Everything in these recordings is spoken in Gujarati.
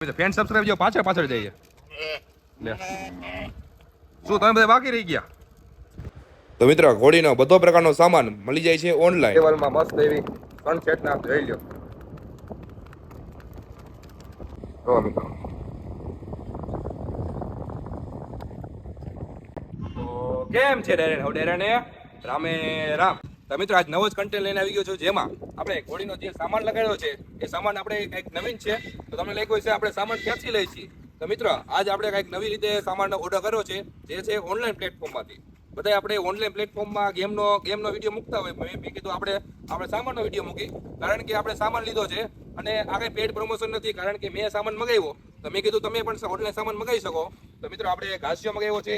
ફેન સબસ્ક્રાઇબ જો પાછળ પાછળ જઈએ. લે. શું તમે બધા બાકી રહી ગયા? તો મિત્ર ઘોડીનો બધો પ્રકારનો સામાન મળી જાય છે ઓનલાઈન ટેબલમાં મસ્ત એવી સનસેટ ના જોઈ લ્યો. જો મિત્રો. તો કેમ છે ડેરેન? હવે ડેરેન? રામે રામ. તો મિત્રો આજ નવો જ કન્ટેન્ટ લઈને આવી ગયો છું જેમાં આપણે ઘોડીનો જે સામાન લગાડ્યો છે એ સામાન આપણે કંઈક નવીન છે, તો તમને લાગ્યું છે આપણે સામાન ક્યાંથી લઈએ છીએ? તો મિત્ર, આજ આપણે કંઈક નવી રીતે સામાનનો ઓર્ડર કર્યો છે, જે છે ઓનલાઈન પ્લેટફોર્મમાંથી બધા આપણે ઓનલાઈન પ્લેટફોર્મમાં ગેમનો ગેમનો વીડિયો મૂકતા હોય, મેં કીધું આપણે આપણે સામાનનો વીડિયો મૂકી. કારણ કે આપણે સામાન લીધો છે, અને આ કંઈ પેડ પ્રમોશન નથી, કારણ કે મેં સામાન મગાવ્યો. તો મેં કીધું તમે પણ ઓનલાઈન સામાન મગાવી શકો. તો મિત્રો, આપણે ઘાસિયો મગાવ્યો છે,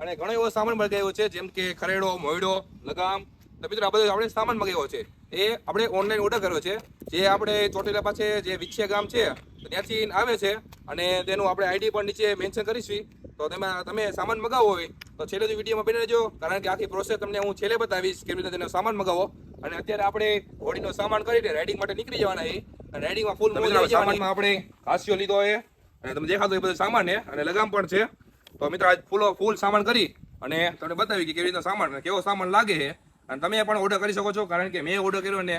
અને ઘણો એવો સામાન મગાવ્યો છે, જેમ કે ખરેડો, મોયડો, લગામ. તો મિત્રો, આ બધું આપણે સામાન મગાવ્યો છે. એ આપણે ઓનલાઈન ઓર્ડર કર્યો છે. જે આપણે ચોટીલા પાસે જે વિછિયા ગામ છે ત્યાંથી આવે છે અને તેનું આપણે આઈડી પણ નીચે મેન્શન કરીશું. તો તેમાં તમે સામાન મગાવો હોય તો છેલ્લે વિડીયોમાં બની રહેજો. કારણ કે આખી પ્રોસેસ તમને હું છેલ્લે બતાવીશ કેવી રીતે તેનો સામાન મગાવો. અને અત્યારે આપણે હોડીનો સામાન કરીને રાઇડિંગ માટે નીકળી જવાના છે અને રાઇડિંગમાં ફૂલ સામાનમાં આપણે હાસ્યો લીધો છે. અને તમે દેખાતો એ બધો સામાન છે. અને લગામ પણ છે. તો મિત્રો આજ ફૂલો ફૂલ સામાન કરી અને તમને બતાવી કે કેવી રીતના સામાન કેવો સામાન લાગે છે. અને તમે પણ ઓર્ડર કરી શકો છો, કારણ કે મેં ઓર્ડર કર્યો ને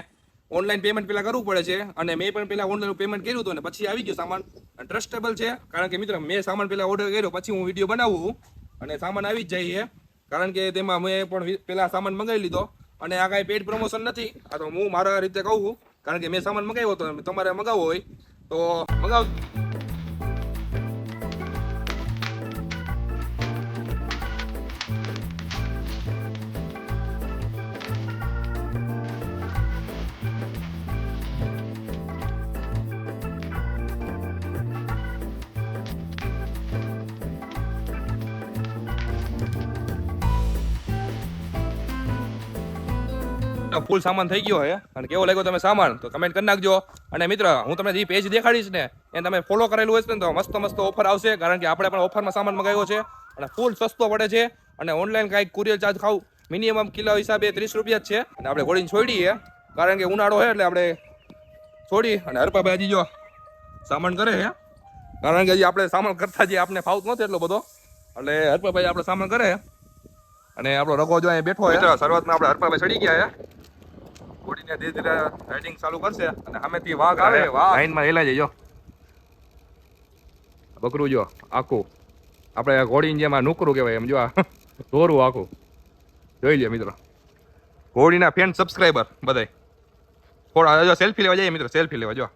ઓનલાઈન પેમેન્ટ પહેલાં કરવું પડે છે અને મેં પણ પહેલાં ઓનલાઈન પેમેન્ટ કર્યું હતું અને પછી આવી ગયો સામાન. ટ્રસ્ટેબલ છે, કારણ કે મિત્ર મેં સામાન પહેલાં ઓર્ડર કર્યો, પછી હું વીડિયો બનાવું અને સામાન આવી જ જાય કારણ કે તેમાં મેં પણ પહેલાં સામાન મંગાવી લીધો અને આ કાંઈ પેડ પ્રમોશન નથી. આ તો હું મારા રીતે કહું કારણ કે મેં સામાન મંગાવ્યો હતો તમારે મગાવવો હોય તો મગાવ. ફૂલ સામાન થઈ ગયો છે અને કેવો લાગ્યો તમે સામાન? તો કમેન્ટ કરી નાખજો. અને મિત્ર, હું તમને જે પેજ દેખાડીશ ને એ તમે ફોલો કરેલું હશે ને, તો મસ્ત મસ્ત ઓફર આવશે. કારણ કે આપણે પણ ઓફરમાં સામાન મગાવ્યો છે. અને ફૂલ સસ્તો પડે છે. અને ઓનલાઈન કાંઈક કુરિયર ચાર્જ ખાવ મિનિમમ કિલો હિસાબે ત્રીસ રૂપિયા જ છે. અને આપણે ઘોડીને છોડીએ. કારણ કે ઉનાળો છે એટલે આપણે છોડી અને હરપાભાઈ હજી જો સામાન કરે છે કારણ કે હજી આપણે સામાન કરતા જે આપણે ફાવતો નથી એટલો બધો. એટલે હરપાભાઈ આપણે સામાન કરે અને આપણો રગો જો અહીંયા બેઠો હોય શરૂઆતમાં આપણે હરપાભાઈ ચડી ગયા છે ઘોડીને ધીરે ધીરે રાઇડિંગ ચાલુ કરશે અને સામેથી વાઘ આવે વાઘ. લાઈનમાં હેલા જજો. બકરું જો આખું. આપણે ઘોડીને જેમાં નુકરું કહેવાય એમ જો આ આખું. જોઈ લે મિત્રો. ઘોડીના ફેન સબસ્ક્રાઈબર બધાય. થોડા જો સેલ્ફી લેવા જઈએ મિત્રો સેલ્ફી લેવા જો.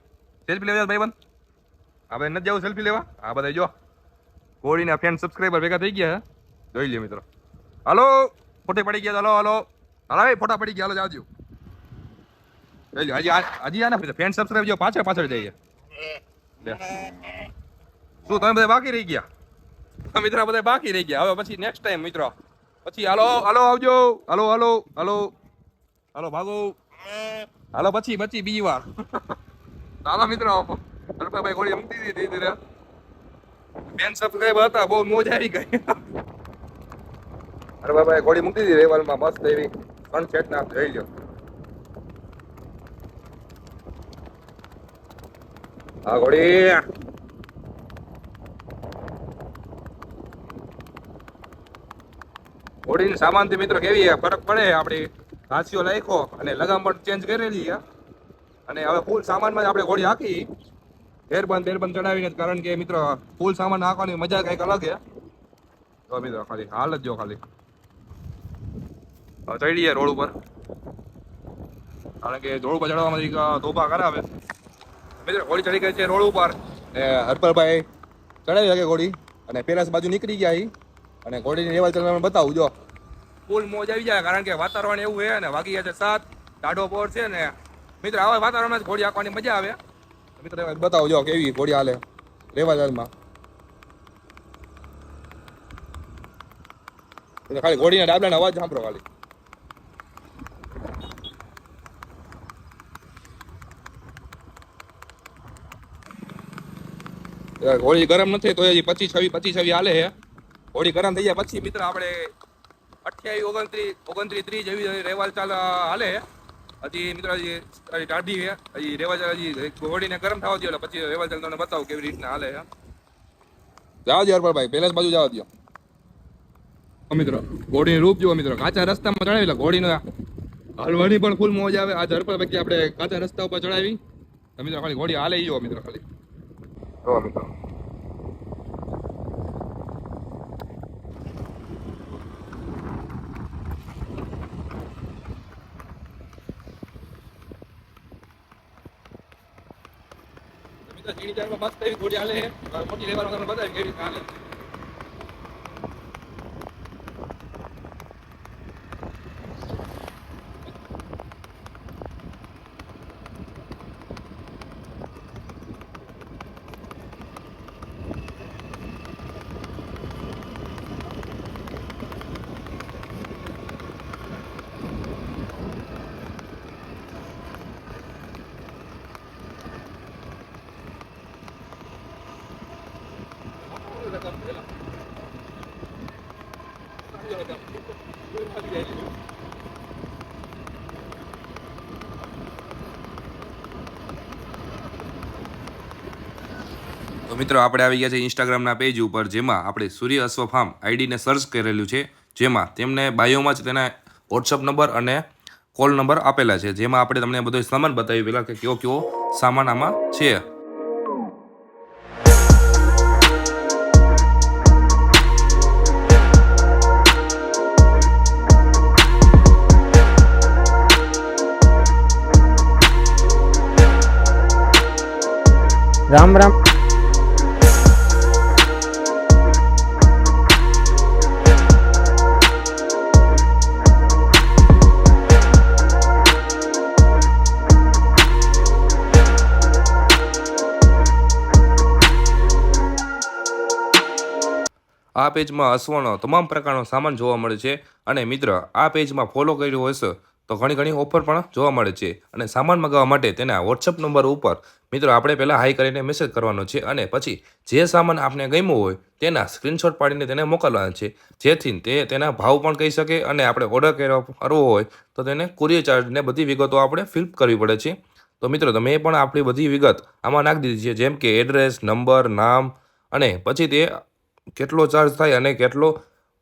સેલ્ફી લેવા ભાઈ બંધ. આપણે નથી જવું સેલ્ફી લેવા? આ બધા જો. ઘોડીના ફેન સબસ્ક્રાઈબર ભેગા થઈ ગયા જોઈ લે મિત્રો. હાલો ફોટો પડી ગયા હલો હાલો. હલો ફોટા પડી ગયા હલો જાવજો જોઈ હજી હજી આને ફેન સબસ્ક્રાઇબ જો પાછળ પાછળ જઈએ. શું, તમે બધા બાકી રહી ગયા? મિત્રો બધા બાકી રહી ગયા. હવે પછી નેક્સ્ટ ટાઈમ મિત્રો. પછી હાલો હાલો, આવજો. હાલો હાલો હાલો. હાલો, ભાગો. હાલો, પછી પછી, બીજી વાર. હાલો, મિત્રો. હરપાભાઈ ગોળી મૂકી દીધી, ધીરે ફેન સબસ્ક્રાઈબ હતા, બહુ મોજ આવી ગઈ. હરપાભાઈ ગોળી મૂકી દીધી, રેવાલમાં મસ્ત એવી સનસેટ ના જોઈ લ્યો આ ઘોડી ઘોડીની સામાનથી મિત્રો કેવી ફરક પડે આપણી ઘાસીઓ લાખ્યો અને લગામ પણ ચેન્જ કરેલી છે. અને હવે ફૂલ સામાનમાં જ આપણે ઘોડી હાકી. બેરબંધ બેરબંધ ચડાવીને કારણ કે મિત્રો ફૂલ સામાન હાંકવાની મજા કંઈક અલગ છે. તો મિત્રો ખાલી હાલ જ જો ખાલી. હવે ચડીએ રોડ ઉપર. કારણ કે રોડ ઉપર ચડવામાં ધોભા કરાવે. મિત્રો ઘોડી ચડી ગઈ છે રોડ ઉપર. ને હરપરભાઈ ચડાવી શકે ઘોડી અને પેલા બાજુ નીકળી ગયા એ અને ઘોડીની લેવલ તમને બતાવું, જો. ફૂલ મોજ આવી જાય, કારણ કે વાતાવરણ એવું છે ને વાગી ગયા છે સાત. ટાઢો પોર છે ને. મિત્રો આવા વાતાવરણમાં ઘોડી હાંકવાની મજા આવે. મિત્રો બતાવો, જો, કેવી ઘોડી હાલે રેવાજારમાં ખાલી ઘોડીના ડાબલાના અવાજ સાંભળો ખાલી. હોળી ગરમ નથી તો હજી પચીસ છવ્વીસ પચીસ છવ્વીસ હાલે છે. હોળી ગરમ થઈ જાય પછી મિત્ર આપણે અઠ્યાવીસ ઓગણત્રીસ ઓગણત્રીસ ત્રીસ જેવી રેવાલ ચાલ હાલે છે. હજી મિત્ર હજી હજી ટાઢી છે. હજી રેવા હજી હોળીને ગરમ થવા દો એટલે પછી રેવા તમને બતાવું કેવી રીતના હાલે છે. જાવ દો ભાઈ પહેલા જ બાજુ જવા દો મિત્ર મિત્રો ઘોડીનું રૂપ જુઓ મિત્રો. કાચા રસ્તામાં ચડાવી એટલે ઘોડીનો હલવાની પણ ફૂલ મોજ આવે. આ ઝડપર પૈકી આપણે કાચા રસ્તા ઉપર ચડાવી. તો મિત્રો ખાલી ઘોડી હાલે જુઓ મિત્રો ખાલી. જુઓ મિત્રો મસ્ત એવી ઘોડી હાલે મોટી લેવાનું બતાવી કેવી હાલે તો મિત્રો, આપણે આવી ગયા છે ઇન્સ્ટાગ્રામના પેજ ઉપર, જેમાં આપણે સૂર્ય અશ્વ ફાર્મ આઈડીને સર્ચ કરેલું છે. જેમાં તેમને બાયોમાં જ તેના વોટ્સઅપ નંબર અને કોલ નંબર આપેલા છે. જેમાં આપણે તમને બધો સામાન બતાવી પહેલાં કે કયો કયો સામાન આમાં છે. રામ રામ. આ પેજમાં અશ્વનો તમામ પ્રકારનો સામાન જોવા મળે છે અને મિત્ર, આ પેજમાં ફોલો કર્યું હશે તો ઘણી ઘણી ઓફર પણ જોવા મળે છે અને સામાન મગાવવા માટે તેના વોટ્સઅપ નંબર ઉપર મિત્રો આપણે પહેલાં હાઈ કરીને મેસેજ કરવાનો છે અને પછી જે સામાન આપને ગમ્યો હોય તેના સ્ક્રીનશોટ પાડીને તેને મોકલવાના છે. જેથી તે તેના ભાવ પણ કહી શકે અને આપણે ઓર્ડર કરવો હોય તો તેને કુરિયર ચાર્જને બધી વિગતો આપણે ફિલ કરવી પડે છે. તો મિત્રો તમે પણ આપણી બધી વિગત આમાં નાખી દીધી છે જેમ કે એડ્રેસ નંબર નામ અને પછી તે કેટલો ચાર્જ થાય અને કેટલો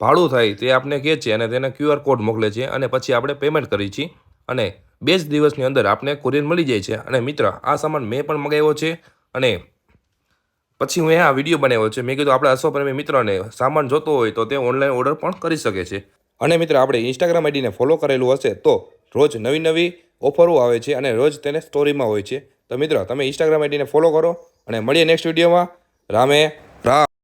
ભાડું થાય તે આપને કહે છે અને તેને ક્યુઆર કોડ મોકલે છે અને પછી આપણે પેમેન્ટ કરીએ છીએ અને બે જ દિવસની અંદર આપને કુરિયર મળી જાય છે. અને મિત્ર, આ સામાન મેં પણ મગાવ્યો છે અને પછી હું આ વીડિયો બનાવ્યો છે. મેં કીધું આપણે અશ્વપ્રેમી મિત્રને સામાન જોતો હોય તો તે ઓનલાઈન ઓર્ડર પણ કરી શકે છે. અને મિત્ર, આપણે ઇન્સ્ટાગ્રામ આઈડીને ફોલો કરેલું હશે તો રોજ નવી નવી ઓફરો આવે છે અને રોજ તેને સ્ટોરીમાં હોય છે. તો મિત્ર, તમે ઇન્સ્ટાગ્રામ આઈડીને ફોલો કરો અને મળીએ નેક્સ્ટ વિડીયોમાં રામ